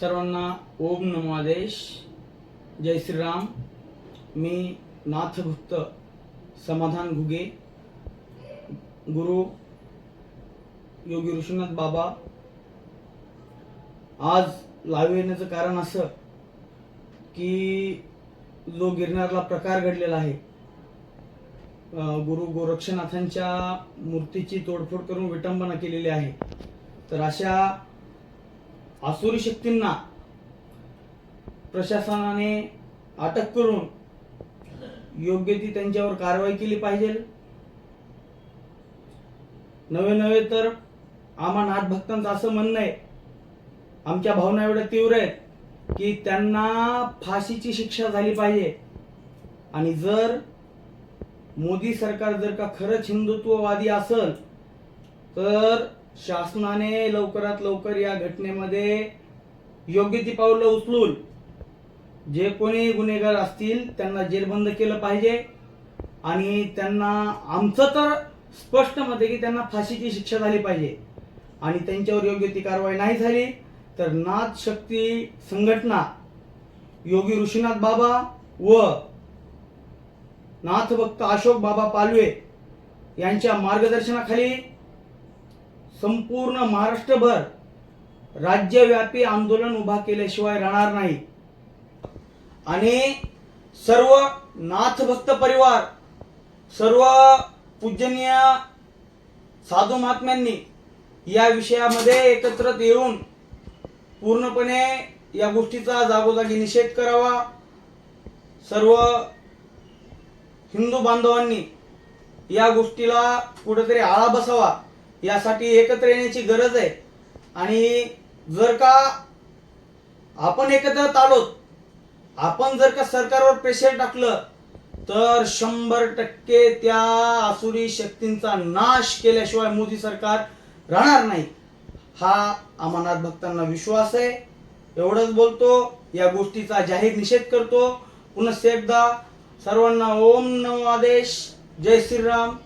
सर्वांना ओम नमो आदेश. जय श्रीराम. मी नाथभक्त समाधान घुगे. गुरु योगी ऋषीनाथ बाबा. आज लाईव्ह येण्याचं कारण असं की जो गिरनारला प्रकार घडलेला आहे गुरु गोरक्षनाथांच्या मूर्तीची तोडफोड करून विटंबना केलेली आहे. तर अशा आसुरी शक्तींना प्रशासनाने अटक करून योग्य ती त्यांच्यावर कारवाई केली पाहिजे. नवे नवे तर आम्हा नाथ भक्तांचं असं म्हणणं आहे. आमच्या भावना एवढ्या तीव्र आहेत की त्यांना फाशीची शिक्षा झाली पाहिजे. आणि जर मोदी सरकार जर का खरंच हिंदुत्ववादी असल तर शासनाने लवकरात लवकर या घटनेमध्ये योग्य ती पावलं उचलून जे कोणी गुन्हेगार असतील त्यांना जेलबंद केलं पाहिजे. आणि त्यांना आमचं तर स्पष्ट मत आहे की त्यांना फाशीची शिक्षा झाली पाहिजे. आणि त्यांच्यावर योग्य ती कारवाई नाही झाली तर नाथ शक्ती संघटना योगी ऋषीनाथ बाबा व नाथभक्त अशोक बाबा पालवे यांच्या मार्गदर्शनाखाली संपूर्ण महाराष्ट्रभर राज्यव्यापी आंदोलन उभा केल्याशिवाय राहणार नाही. आणि सर्व नाथभक्त परिवार सर्व पूजनीय साधू महात्म्यांनी या विषयामध्ये एकत्रित येऊन पूर्णपणे या गोष्टीचा जागोजागी निषेध करावा. सर्व हिंदू बांधवांनी या गोष्टीला कुठेतरी आळा बसावा. यासाठी एकत्र येण्याची गरज आहे. आणि जर का आपण एकत्रित आलो आपण जर का सरकारवर प्रेशर टाकलं तर शंभर टक्के त्या आसुरी शक्तींचा नाश केल्याशिवाय मोदी सरकार राहणार नाही. हा अमरनाथ भक्तांना विश्वास आहे. एवढंच बोलतो या गोष्टीचा जाहीर निषेध करतो. पुन्हा एकदा सर्वांना ओम नमो आदेश. जय श्रीराम.